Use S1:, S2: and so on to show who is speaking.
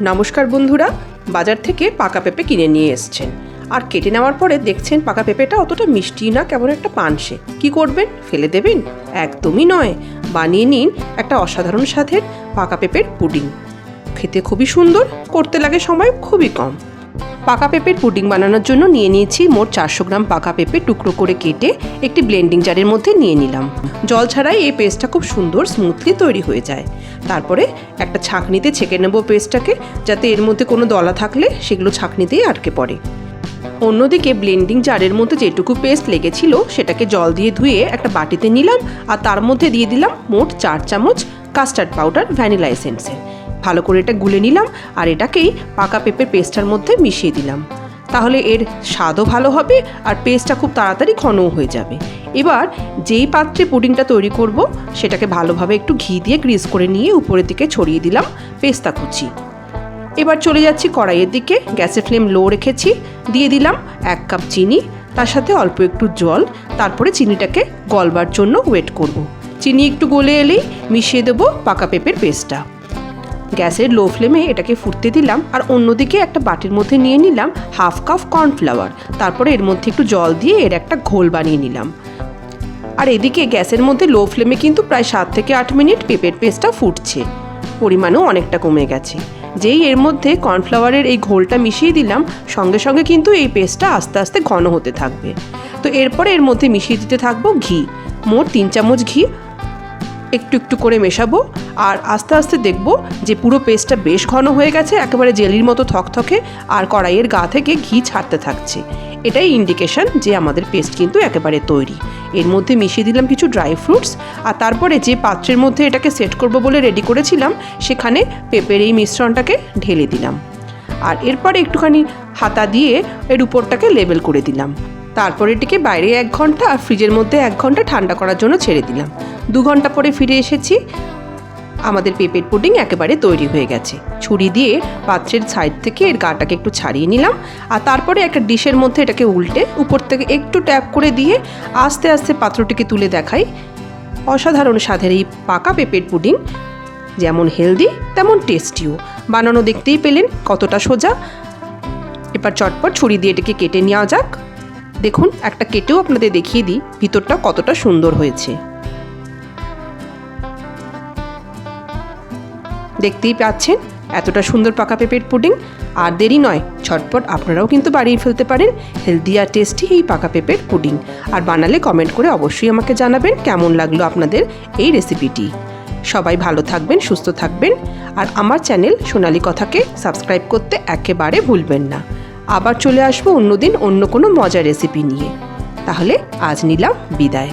S1: নমস্কার বন্ধুরা, বাজার থেকে পাকা পেঁপে কিনে নিয়ে এসছেন। আর কেটে নেওয়ার পরে দেখছেন পাকা পেঁপেটা অতটা মিষ্টি না, কেমন একটা পানসে। কি করবেন? ফেলে দেবেন? একদমই নয়। বানিয়ে নিন একটা অসাধারণ স্বাদের পাকা পেঁপের পুডিং। খেতে খুবই সুন্দর, করতে লাগে সময় খুবই কম। পাকা পেঁপের পুডিং বানানোর জন্য নিয়ে নিয়েছি মোট চারশো গ্রাম পাকা পেঁপে টুকরো করে কেটে একটি ব্লেন্ডিং জারের মধ্যে নিয়ে নিলাম। জল ছাড়াই এই পেস্টটা খুব সুন্দর স্মুথলি তৈরি হয়ে যায়। তারপরে একটা ছাঁকনিতে ছেঁকে নেব পেস্টটাকে, যাতে এর মধ্যে কোনো দলা থাকলে সেগুলো ছাঁকনিতেই আটকে পড়ে। অন্যদিকে ব্লেন্ডিং জারের মধ্যে যেটুকু পেস্ট লেগেছিল সেটাকে জল দিয়ে ধুয়ে একটা বাটিতে নিলাম আর তার মধ্যে দিয়ে দিলাম মোট চার চামচ কাস্টার্ড পাউডার ভ্যানিলা এসেন্সের ভালো করে এটা গুলে নিলাম আর এটাকেই পাকা পেঁপের পেস্টটার মধ্যে মিশিয়ে দিলাম। তাহলে এর স্বাদও ভালো হবে আর পেস্টটা খুব তাড়াতাড়ি ঘনও হয়ে যাবে। এবার যেই পাত্রে পুডিংটা তৈরি করব, সেটাকে ভালোভাবে একটু ঘি দিয়ে গ্রিস করে নিয়ে উপরের দিকে ছড়িয়ে দিলাম পেস্তা কুচি। এবার চলে যাচ্ছি কড়াইয়ের দিকে, গ্যাসের ফ্লেম লো রেখেছি, দিয়ে দিলাম এক কাপ চিনি, তার সাথে অল্প একটু জল, তারপরে চিনিটাকে গলবার জন্য ওয়েট করব। চিনি একটু গলে এলেই মিশিয়ে দেবো পাকা পেঁপের পেস্টটা। গ্যাসের লো ফ্লেমে এটাকে ফুটতে দিলাম আর অন্যদিকে একটা বাটির মধ্যে নিয়ে নিলাম হাফ কাপ কর্নফ্লাওয়ার। তারপরে এর মধ্যে একটু জল দিয়ে এর একটা ঘোল বানিয়ে নিলাম। আর এদিকে গ্যাসের মধ্যে লো ফ্লেমে কিন্তু প্রায় সাত থেকে আট মিনিট পেঁপের পেস্টটা ফুটছে। পরিমাণও অনেকটা কমে গেছে। যেই এর মধ্যে কর্নফ্লাওয়ারের এই ঘোলটা মিশিয়ে দিলাম, সঙ্গে সঙ্গে কিন্তু এই পেস্টটা আস্তে আস্তে ঘন হতে থাকবে। তো এরপরে এর মধ্যে মিশিয়ে দিতে থাকব ঘি। মোট তিন চামচ ঘি একটু একটু করে মেশাবো আর আস্তে আস্তে দেখব যে পুরো পেস্টটা বেশ ঘন হয়ে গেছে, একেবারে জেলির মতো থকথকে আর কড়াইয়ের গা থেকে ঘি ছাড়তে থাকছে। এটাই ইন্ডিকেশন যে আমাদের পেস্ট কিন্তু একেবারে তৈরি। এর মধ্যে মিশিয়ে দিলাম কিছু ড্রাই ফ্রুটস আর তারপরে যে পাত্রের মধ্যে এটাকে সেট করব বলে রেডি করেছিলাম, সেখানে পেঁপের এই মিশ্রণটাকে ঢেলে দিলাম। আর এরপরে একটুখানি হাতা দিয়ে এর উপরটাকে লেবেল করে দিলাম। তারপর এটিকে বাইরে এক ঘণ্টা আর ফ্রিজের মধ্যে এক ঘণ্টা ঠান্ডা করার জন্য ছেড়ে দিলাম। দু ঘণ্টা পরে ফিরে এসেছি। আমাদের পেঁপের পুডিং একেবারে তৈরি হয়ে গেছে। ছুরি দিয়ে পাত্রের সাইড থেকে এর গাটাকে একটু ছাড়িয়ে নিলাম আর তারপরে একটা ডিশের মধ্যে এটাকে উল্টে উপর থেকে একটু ট্যাপ করে দিয়ে আস্তে আস্তে পাত্রটিকে তুলে দেখাই। অসাধারণ স্বাদের এই পাকা পেঁপের পুডিং, যেমন হেলদি, তেমন টেস্টিও। বানানো দেখতেই পেলেন কতটা সোজা। এবার চটপট ছুরি দিয়ে এটাকে কেটে নেওয়া যাক। দেখুন, একটা কেটেও আপনাদের দেখিয়ে দিই, ভিতরটা কতটা সুন্দর হয়েছে। দেখতেই পাচ্ছেন, এতটা সুন্দর পাকা পেঁপের পুডিং। আর দেরি নয়, ছটপট আপনারাও কিন্তু বাড়িয়ে ফেলতে পারেন হেলদি আর টেস্টি এই পাকা পেঁপের পুডিং। আর বানালে কমেন্ট করে অবশ্যই আমাকে জানাবেন কেমন লাগল আপনাদের এই রেসিপিটি। সবাই ভালো থাকবেন, সুস্থ থাকবেন। আর আমার চ্যানেল সোনালী কথাকে সাবস্ক্রাইব করতে একেবারে ভুলবেন না। আবার চলে আসব অন্যদিন অন্য কোনো মজার রেসিপি নিয়ে। তাহলে আজ নিলাম বিদায়।